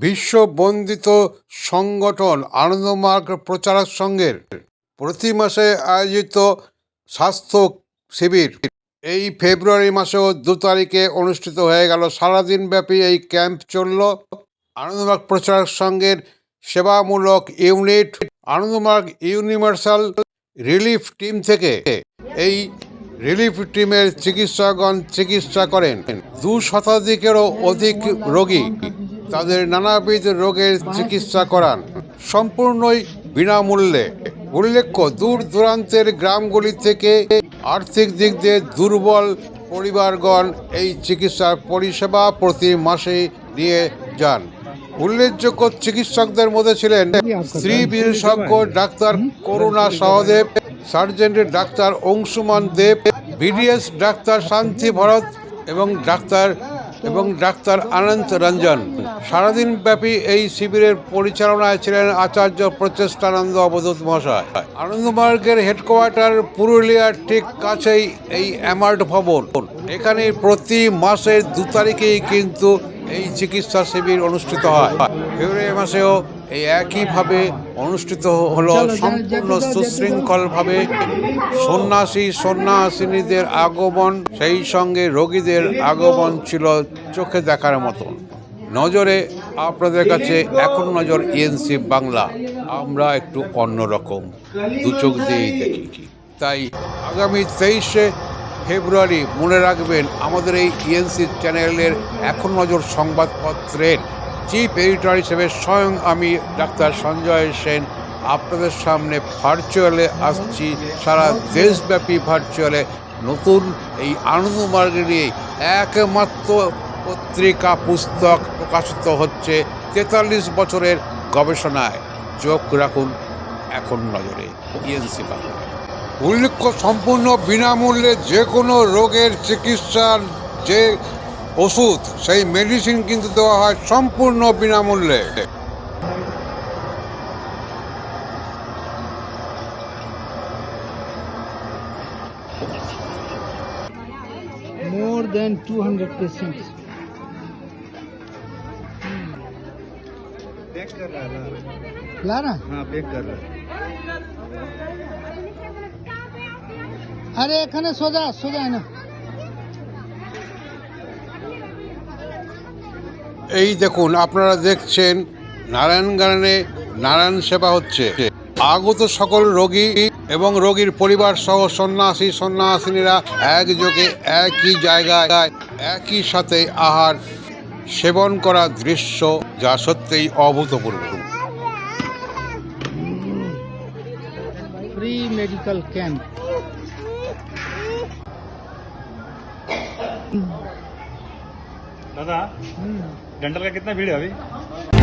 বিশ্ববন্দিত সংগঠন আনন্দমার্গ প্রচারক সংঘের প্রতি মাসে আয়োজিত স্বাস্থ্য শিবির। এই ফেব্রুয়ারি মাসেও দু তারিখে অনুষ্ঠিত হয়ে গেল। সারাদিন ব্যাপী এই ক্যাম্প চলল। আনন্দমার্গ প্রচারক সংঘের সেবামূলক unit Anandamarga universal relief team থেকে এই রিলিফ টিমের চিকিৎসকগণ চিকিৎসা করেন। দু শতাধিকেরও অধিক রোগী তাদের নানাবিধ রোগের চিকিৎসা করান। সম্পূর্ণই বিনামূল্যে। উল্লেখ্য, দূর দূরান্তের গ্রামগুলি থেকে আর্থিক দিক দিয়ে দুর্বল পরিবারগণ এই চিকিৎসার পরিষেবা প্রতি মাসে নিয়ে যান। উল্লেখযোগ্য চিকিৎসকদের মধ্যে ছিলেন স্ত্রী বিশেষজ্ঞ ডাক্তার করুণা সহদেব, সার্জেন্টের ডাক্তার অংশুমান দেব, বিডিএস ডাক্তার শান্তি ভরত এবং ডাক্তার এবং ডাক্তার আনন্ত রঞ্জন। সারাদিন ব্যাপী এই শিবিরের পরিচালনায় ছিলেন আচার্য প্রচেষ্টানন্দ অবধূত মহাশয়। আনন্দমার্গের হেডকোয়ার্টার পুরুলিয়ার ঠিক কাছেই এই অ্যামার্ট ভবন। এখানে প্রতি মাসের দু তারিখেই কিন্তু এই চিকিৎসা শিবির অনুষ্ঠিত হয়। ফেব্রুয়ারি মাসেও এই একইভাবে অনুষ্ঠিত হলো সম্পূর্ণ সুশৃঙ্খলভাবে। সন্ন্যাসী সন্ন্যাসিনীদের আগমন সেই সঙ্গে রোগীদের আগমন ছিল চোখে দেখার মতন। নজরে আপনাদের কাছে এখন নজর ইএনসি বাংলা। আমরা একটু অন্যরকম দু চোখ দিয়েই দেখি তাই আগামী তেইশে ফেব্রুয়ারি মনে রাখবেন, আমাদের এই ইএনসি চ্যানেলের এখন নজর সংবাদপত্রের চিফ এডিটর হিসেবে স্বয়ং আমি ডাক্তার সঞ্জয় সেন। আপনাদের সামনে ভার্চুয়ালে আসছি, সারা দেশব্যাপী ভার্চুয়ালে নতুন এই আনন্দমার্গে নিয়ে একমাত্র পত্রিকা পুস্তক প্রকাশিত হচ্ছে তেতাল্লিশ বছরের গবেষণায়। চোখ রাখুন এখন নজরে ইএনসি বাংলা। উল্লেখ্য সম্পূর্ণ বিনামূল্যে যে কোনো রোগের চিকিৎসার যে ওষুধ সেই মেডিসিন কিন্তু দেওয়া হয় সম্পূর্ণ বিনামূল্যে। More than 200 patients. पैक कर रहा है ला ना हाँ पैक कर रहा है আরে এখানে সোজা সোজা না এই দেখুন আপনারা দেখছেন নারায়ণগানে নারায়ণ সেবা হচ্ছে আগত সকল রোগী এবং রোগীর পরিবার সহ সন্ন্যাসী সন্ন্যাসিনীরা একযোগে একই জায়গায় একই সাথে আহার সেবন করা দৃশ্য যা সত্যিই অভূতপূর্ব फ्री मेडिकल कैंप दादा डेंटल का कितना भीड़ है अभी